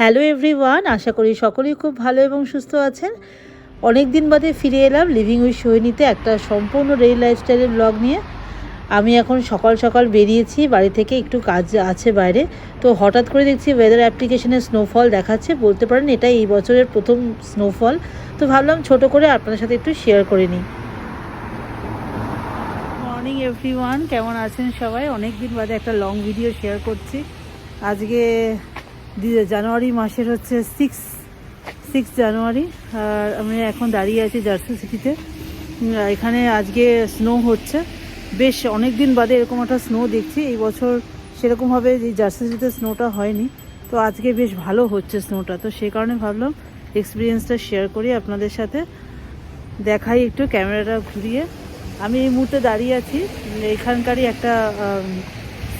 Hello everyone, আশা করি সকলেই খুব ভালো এবং সুস্থ আছেন। অনেক দিন বাদে ফিরে এলাম লিভিং উইথ সোহিনীতে একটা সম্পূর্ণ রেল লাইফস্টাইলের ব্লগ নিয়ে। আমি এখন সকাল সকাল বেরিয়েছি, বাড়ি থেকে একটু কাজ আছে বাইরে। তো হঠাৎ করে দেখছি ওয়েদার অ্যাপ্লিকেশনে স্নোফল দেখাচ্ছে, বলতে পারেন এটা এই বছরের প্রথম স্নোফল তো ভাবলাম ছোট করে আপনাদের সাথে একটু শেয়ার করে নিই। মর্নিং এভরিওয়ান কেমন আছেন সবাই? অনেক দিন বাদে একটা লং ভিডিও শেয়ার করছি। আজকে জানুয়ারি মাসের হচ্ছে সিক্স সিক্স জানুয়ারি। আর আমি এখন দাঁড়িয়ে আছি জার্সি সিটিতে এখানে আজকে স্নো হচ্ছে। বেশ অনেক দিন বাদে এরকম একটা স্নো দেখছি। এই বছর সেরকমভাবে এই জার্সি সিটিতে স্নোটা হয়নি। তো আজকে বেশ ভালো হচ্ছে স্নোটা তো সেই কারণে ভাবলাম এক্সপিরিয়েন্সটা শেয়ার করি আপনাদের সাথে। দেখাই একটু ক্যামেরাটা ঘুরিয়ে। আমি এই মুহূর্তে দাঁড়িয়ে আছি। এখানকারই একটা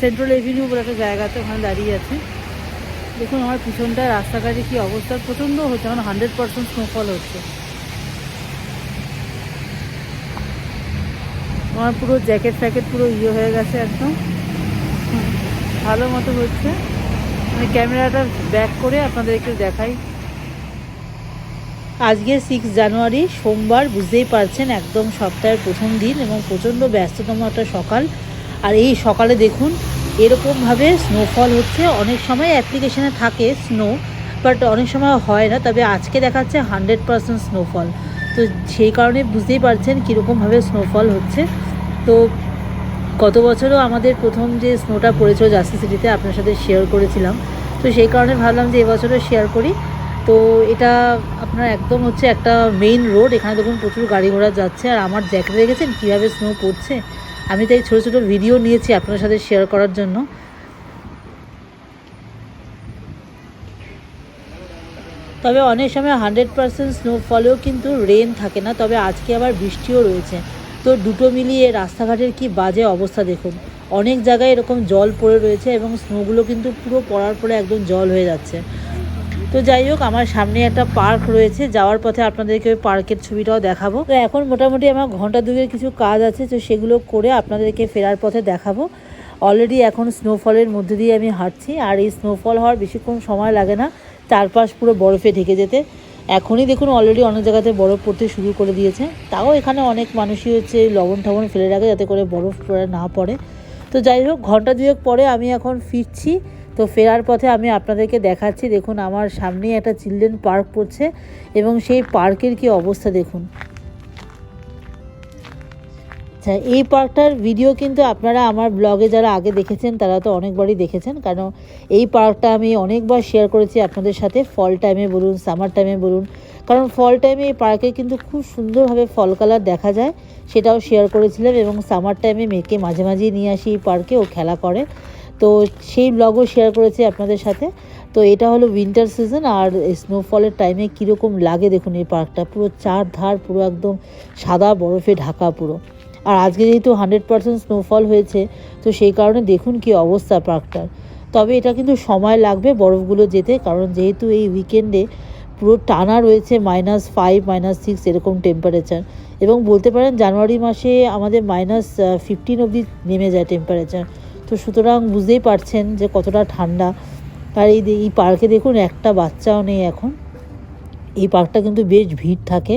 সেন্ট্রাল এভিনিউ বলে একটা জায়গাতে ওখানে দাঁড়িয়ে আছি। দেখুন আমার পিছনটা রাস্তাঘাটে কি অবস্থা। প্রচণ্ড হচ্ছে এখন হান্ড্রেড পার্সেন্ট স্নোফল হচ্ছে। আমার পুরো জ্যাকেট ফ্যাকেট পুরো ইয়ে হয়ে গেছে একদম। ভালো মতো হচ্ছে। আমি ক্যামেরাটা ব্যাক করে আপনাদের একটু দেখাই। আজকে সিক্স জানুয়ারি, সোমবার, বুঝতেই পারছেন একদম সপ্তাহের প্রথম দিন এবং প্রচণ্ড ব্যস্ততম একটা সকাল। আর এই সকালে দেখুন এরকমভাবে স্নোফল হচ্ছে। অনেক সময় অ্যাপ্লিকেশানে থাকে স্নো বাট অনেক সময় হয় না। তবে আজকে দেখাচ্ছে হান্ড্রেড পারসেন্ট স্নোফল তো সেই কারণে বুঝতেই পারছেন কীরকমভাবে স্নোফল হচ্ছে। তো গত বছরও আমাদের প্রথম যে স্নোটা পড়েছিল জার্সি সিটিতে, আপনার সাথে শেয়ার করেছিলাম। তো সেই কারণে ভাবলাম যে এবছরও শেয়ার করি। তো এটা আপনার একদম হচ্ছে একটা মেইন রোড এখানে দেখুন প্রচুর গাড়ি ঘোড়া যাচ্ছে। আর আমার জ্যাকেট দেখেছেন? কীভাবে স্নো পড়ছে? আমি তাই ছোটো ছোটো ভিডিও নিয়েছি আপনার সাথে শেয়ার করার জন্য। তবে অনেক সময় হান্ড্রেড পার্সেন্ট স্নোফলেও কিন্তু রেন থাকে না, তবে আজকে আবার বৃষ্টিও রয়েছে। তো দুটো মিলিয়ে রাস্তাঘাটের কি বাজে অবস্থা দেখুন। অনেক জায়গায় এরকম জল পড়ে রয়েছে এবং স্নোগুলো কিন্তু পুরো পড়ার পরে একদম জল হয়ে যাচ্ছে। তো যাই হোক, আমার সামনে একটা পার্ক রয়েছে। যাওয়ার পথে আপনাদেরকে ওই পার্কের ছবিটাও দেখাবো। তো এখন মোটামুটি আমার ঘণ্টা দুয়ের কিছু কাজ আছে, তো সেগুলো করে আপনাদেরকে ফেরার পথে দেখাবো। অলরেডি এখন স্নোফলের মধ্যে দিয়ে আমি হাঁটছি, আর এই স্নোফল হওয়ার বেশিক্ষণ সময় লাগে না। চারপাশ পুরো বরফে ঢেকে যেতে। এখনই দেখুন অলরেডি অনেক জায়গাতে বরফ পড়তে শুরু করে দিয়েছে। তাও এখানে অনেক মানুষই হচ্ছে লবণ ঠাবণ ফেলে রাখে, যাতে করে বরফ না পড়ে। তো যাই হোক, ঘণ্টা দুয়েক পরে আমি এখন ফিরছি। তো ফেরার পথে আমি আপনাদেরকে দেখাচ্ছি, দেখুন আমার সামনেই একটা চিলড্রেন পার্ক পড়ছে এবং সেই পার্কের কি অবস্থা দেখুন। আচ্ছা এই পার্কটার ভিডিও কিন্তু আপনারা আমার ব্লগে যারা আগে দেখেছেন, তারা তো অনেকবারই দেখেছেন, কারণ এই পার্কটা আমি অনেকবার শেয়ার করেছি আপনাদের সাথে ফল টাইমে বলুন সামার টাইমে বলুন। কারণ ফল টাইমে এই পার্কে কিন্তু খুব সুন্দরভাবে ফল কালার দেখা যায়, সেটাও শেয়ার করেছিলাম এবং সামার টাইমে মেয়েকে মাঝে মাঝেই নিয়ে আসি এই পার্কে, ও খেলা করে। তো সেই ব্লগও শেয়ার করেছি আপনাদের সাথে। তো এটা হলো উইন্টার সিজন আর স্নোফলের টাইমে কীরকম লাগে দেখুন এই পার্কটা পুরো চার ধার, পুরো একদম সাদা বরফে ঢাকা পুরো। আর আজকে যেহেতু হান্ড্রেড পার্সেন্ট স্নোফল হয়েছে, তো সেই কারণে দেখুন কি অবস্থা পার্কটার তবে এটা কিন্তু সময় লাগবে বরফগুলো যেতে, কারণ যেহেতু এই উইকেন্ডে পুরো টানা রয়েছে মাইনাস ফাইভ মাইনাস সিক্স এরকম টেম্পারেচার এবং বলতে পারেন, জানুয়ারি মাসে আমাদের মাইনাস ফিফটিন অবধি নেমে যায় টেম্পারেচার তো সুতরাং বুঝতেই পারছেন যে কতটা ঠান্ডা। আর এই এই পার্কে দেখুন, একটা বাচ্চাও নেই এখন। এই পার্কটা কিন্তু বেশ ভিড় থাকে।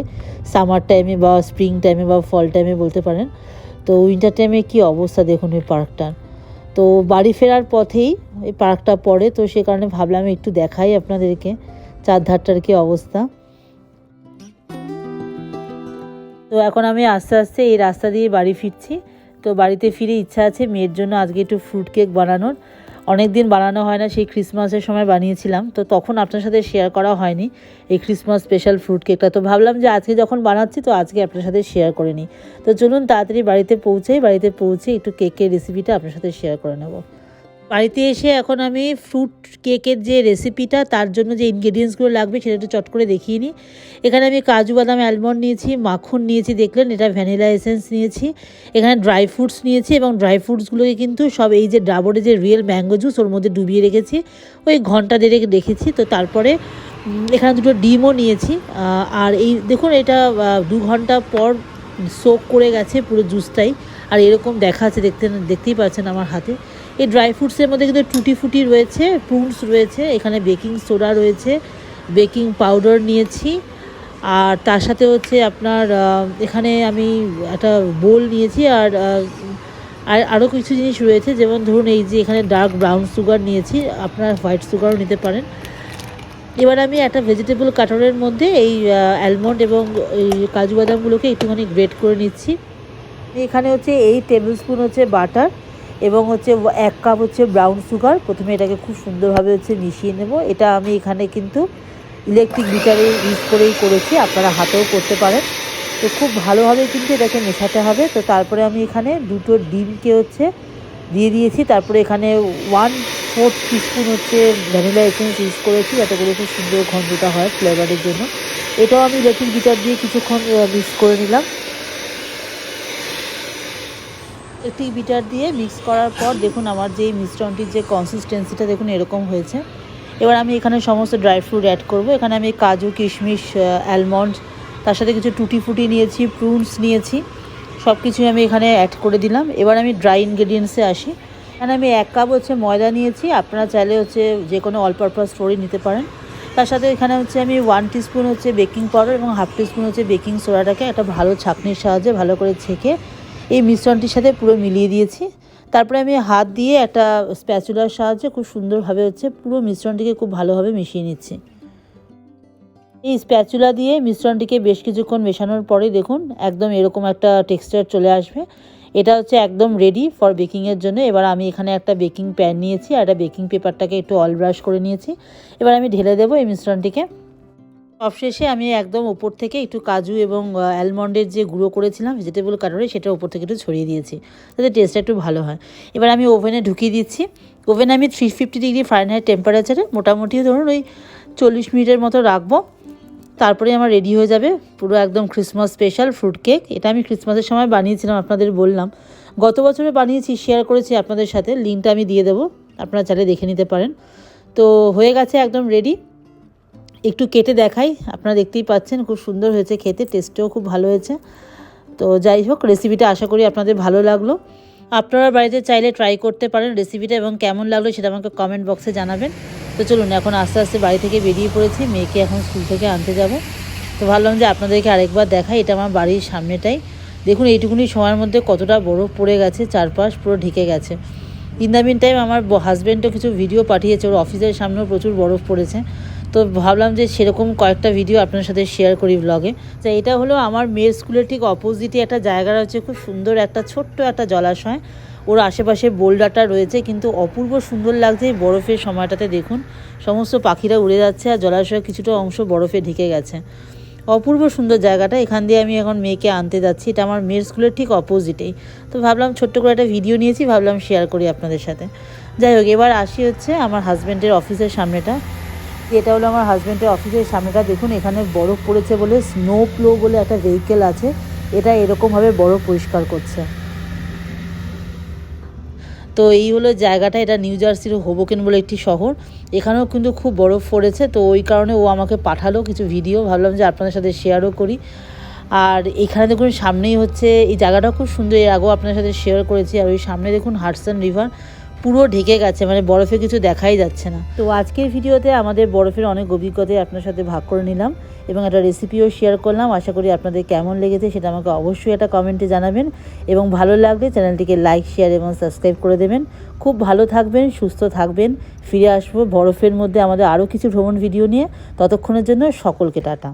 সামার টাইমে বা স্প্রিং টাইমে বা ফল টাইমে বলতে পারেন। তো উইন্টার টাইমে কি অবস্থা দেখুন এই পার্কটার। তো বাড়ি ফেরার পথেই এই পার্কটা পড়ে। তো সে কারণে ভাবলাম একটু দেখাই আপনাদেরকে চারধারটার কি অবস্থা। তো এখন আমি আস্তে আস্তে এই রাস্তা দিয়ে বাড়ি ফিরছি। তো বাড়িতে ফিরে ইচ্ছা আছে, মেয়ের জন্য আজকে একটু ফ্রুট কেক বানানোর। অনেক দিন বানানো হয় না, সেই ক্রিসমাসের সময় বানিয়েছিলাম। তো তখন আপনার সাথে শেয়ার করা হয়নি, এই ক্রিসমাস স্পেশাল ফ্রুট কেকটা তো ভাবলাম যে আজকে যখন বানাচ্ছি, তো আজকে আপনার সাথে শেয়ার করে নিই। তো চলুন তাড়াতাড়ি বাড়িতে পৌঁছেই বাড়িতে পৌঁছে একটু কেকের রেসিপিটা আপনার সাথে শেয়ার করে নেব। বাড়িতে এসে এখন আমি ফ্রুট কেকের যে রেসিপিটা তার জন্য যে ইনগ্রেডিয়েন্টসগুলো লাগবে সেটা একটু চট করে দেখিয়ে নিই। এখানে আমি কাজু, বাদাম অ্যালমন্ড নিয়েছি, মাখন নিয়েছি, দেখলেন? এটা ভ্যানিলা এসেন্স নিয়েছি। এখানে ড্রাই ফ্রুটস নিয়েছি এবং ড্রাই ফ্রুটসগুলোকে কিন্তু সব এই যে ডাবরে যে রিয়েল ম্যাঙ্গো জুস ওর মধ্যে ডুবিয়ে রেখেছি। ওই ঘণ্টা দেড়েক রেখেছি, তো তারপরে এখানে দুটো ডিমও নিয়েছি। আর এই, দেখুন, এটা দু ঘণ্টা পর সোক করে গেছে পুরো জুসটাই আর এরকম দেখা আছে দেখতে, দেখতেই পাচ্ছেন আমার হাতে। এই ড্রাই ফ্রুটসের মধ্যে কিন্তু টুটি ফুটি রয়েছে প্রুনস রয়েছে, এখানে বেকিং সোডা রয়েছে বেকিং পাউডার নিয়েছি, আর তার সাথে হচ্ছে আপনার এখানে আমি একটা বোল নিয়েছি, আর আর আরও কিছু জিনিস রয়েছে, যেমন ধরুন এই যে এখানে ডার্ক ব্রাউন সুগার নিয়েছি, আপনার হোয়াইট সুগারও নিতে পারেন। এবার আমি একটা ভেজিটেবল কাটারের মধ্যে এই অ্যালমন্ড এবং এই কাজু বাদামগুলোকে একটুখানি গ্রেট করে নিচ্ছি। এখানে হচ্ছে এই টেবিল স্পুন হচ্ছে বাটার এবং হচ্ছে এক কাপ হচ্ছে ব্রাউন সুগার প্রথমে এটাকে খুব সুন্দরভাবে হচ্ছে মিশিয়ে নেব। এটা আমি এখানে কিন্তু ইলেকট্রিক বিটারে ইউজ করেই করেছি, আপনারা হাতেও করতে পারেন। তো খুব ভালোভাবে কিন্তু এটাকে মেশাতে হবে। তো তারপরে আমি এখানে দুটো ডিমকে হচ্ছে দিয়ে দিয়েছি। তারপরে এখানে ওয়ান ফোর্থ টিস্পুন হচ্ছে ভ্যানিলা এসেন্স ইউজ করেছি, যাতে করে খুব সুন্দর গন্ধটা হয় ফ্লেভারের জন্য। এটাও আমি ইলেকট্রিক গিটার দিয়ে কিছুক্ষণ মিক্স করে নিলাম। একটি বিটার দিয়ে মিক্স করার পর দেখুন আমার যে মিশ্রণটির যে কনসিস্টেন্সিটা দেখুন এরকম হয়েছে। এবার আমি এখানে সমস্ত ড্রাই ফ্রুট অ্যাড করব। এখানে আমি কাজু, কিশমিশ অ্যালমন্ড তার সাথে কিছু টুটি ফুটি নিয়েছি প্রুনস নিয়েছি সব কিছুই আমি এখানে অ্যাড করে দিলাম। এবার আমি ড্রাই ইনগ্রেডিয়েন্টসে আসি। এখানে আমি এক কাপ হচ্ছে ময়দা নিয়েছি। আপনারা চাইলে হচ্ছে যে কোনো অল পারপাস স্টোরি নিতে পারেন। তার সাথে এখানে হচ্ছে আমি ওয়ান টিস্পুন হচ্ছে বেকিং পাউডার এবং হাফ টিস্পুন হচ্ছে বেকিং সোডাটাকে একটা ভালো ছাঁকনির সাহায্যে ভালো করে ছেঁকে এই মিশ্রণটির সাথে পুরো মিলিয়ে দিয়েছি। তারপরে আমি হাত দিয়ে একটা স্প্যাচুলার সাহায্যে খুব সুন্দরভাবে হচ্ছে পুরো মিশ্রণটিকে খুব ভালোভাবে মিশিয়ে নিচ্ছি। এই স্প্যাচুলা দিয়ে মিশ্রণটিকে বেশ কিছুক্ষণ মেশানোর পরে দেখুন, একদম এরকম একটা টেক্সচার চলে আসবে। এটা হচ্ছে একদম রেডি ফর বেকিংয়ের জন্য। এবার আমি এখানে একটা বেকিং প্যান নিয়েছি আর একটা বেকিং পেপারটাকে একটু অল ব্রাশ করে নিয়েছি। এবার আমি ঢেলে দেবো এই মিশ্রণটিকে। সবশেষে আমি একদম উপর থেকে একটু কাজু এবং অ্যালমন্ডের যে গুঁড়ো করেছিলাম ভেজিটেবল কাটারে সেটা উপর থেকে একটু ছড়িয়ে দিয়েছি, যাতে টেস্টটা একটু ভালো হয়। এবার আমি ওভেনে ঢুকিয়ে দিচ্ছি। ওভেনে আমি থ্রি ফিফটি ডিগ্রি ফারেনহাইট টেম্পারেচারে মোটামুটি ধরুন ওই চল্লিশ মিনিটের মতো রাখব। তারপরে আমার রেডি হয়ে যাবে পুরো একদম ক্রিসমাস স্পেশাল ফ্রুট কেক এটা আমি ক্রিসমাসের সময় বানিয়েছিলাম, আপনাদের বললাম। গত বছরে বানিয়েছি শেয়ার করেছি আপনাদের সাথে লিঙ্কটা আমি দিয়ে দেবো, আপনারা চাইলে দেখে নিতে পারেন। তো হয়ে গেছে একদম রেডি একটু কেটে দেখাই। আপনারা দেখতেই পাচ্ছেন খুব সুন্দর হয়েছে খেতে টেস্টও খুব ভালো হয়েছে। তো যাই হোক রেসিপিটা আশা করি আপনাদের ভালো লাগল। আপনারা বাড়িতে চাইলে ট্রাই করতে পারেন রেসিপিটা এবং কেমন লাগল সেটা আমাকে কমেন্ট বক্সে জানাবেন। তো চলুন, এখন আস্তে আস্তে বাড়ি থেকে বেরিয়ে পড়েছি, মেয়েকে এখন স্কুল থেকে আনতে যাব। তো ভাবলাম যে আপনাদেরকে আরেকবার দেখাই, এটা আমার বাড়ির সামনেটাই। দেখুন, এইটুকুনি সময়ের মধ্যে কতটা বরফ পড়ে গেছে, চারপাশ পুরো ঢেকে গেছে। ইন দ্য মিন টাইম আমার হাজব্যান্ডও কিছু ভিডিও পাঠিয়েছে, ওর অফিসের সামনেও প্রচুর বরফ পড়েছে। তো ভাবলাম যে সেরকম কয়েকটা ভিডিও আপনার সাথে শেয়ার করি ব্লগে তো এটা হলো আমার মেয়ের স্কুলের ঠিক অপোজিটে একটা জায়গা রয়েছে, খুব সুন্দর একটা ছোট্ট একটা জলাশয়। ওর আশেপাশে বোল্ডারটা রয়েছে, কিন্তু অপূর্ব সুন্দর লাগছে এই বরফের সময়টাতে দেখুন। সমস্ত পাখিরা উড়ে যাচ্ছে আর জলাশয়ের কিছুটা অংশ বরফে ঢেকে গেছে। অপূর্ব সুন্দর জায়গাটা, এখান দিয়ে আমি এখন মেয়েকে আনতে যাচ্ছি। এটা আমার মেয়ের স্কুলের ঠিক অপোজিটেই তো ভাবলাম ছোট্ট করে একটা ভিডিও নিয়েছি, ভাবলাম শেয়ার করি আপনাদের সাথে। যাই হোক, এবার আসি হচ্ছে আমার হাজব্যান্ডের অফিসের সামনেটা। এটা হলো আমার হাজব্যান্ডের অফিসের সামনেটা। দেখুন, এখানে বরফ পড়েছে বলে স্নো প্লো বলে একটা ভেহিকেল আছে। এটা এরকমভাবে বরফ পরিষ্কার করছে। তো এই হলো জায়গাটা, এটা নিউ জার্সির হোবোকেন বলে একটি শহর। এখানেও কিন্তু খুব বরফ পড়েছে, তো ওই কারণে ও আমাকে পাঠালো কিছু ভিডিও ভাবলাম যে আপনাদের সাথে শেয়ারও করি। আর এখানে দেখুন, সামনেই হচ্ছে, এই জায়গাটা খুব সুন্দর। এর আগেও আপনার সাথে শেয়ার করেছি। আর ওই সামনে দেখুন হাটসন রিভার পুরো ঢেকে গেছে মানে বরফে কিছু দেখাই যাচ্ছে না। তো আজকের ভিডিওতে আমাদের বরফের অনেক অভিজ্ঞতাই আপনার সাথে ভাগ করে নিলাম এবং একটা রেসিপিও শেয়ার করলাম। আশা করি আপনাদের কেমন লেগেছে সেটা আমাকে অবশ্যই একটা কমেন্টে জানাবেন এবং ভালো লাগলে চ্যানেলটিকে লাইক শেয়ার এবং সাবস্ক্রাইব করে দেবেন। খুব ভালো থাকবেন, সুস্থ থাকবেন। ফিরে আসব বরফের মধ্যে আমাদের আরও কিছু ভ্রমণ ভিডিও নিয়ে। ততক্ষণের জন্য সকলকে টাটা।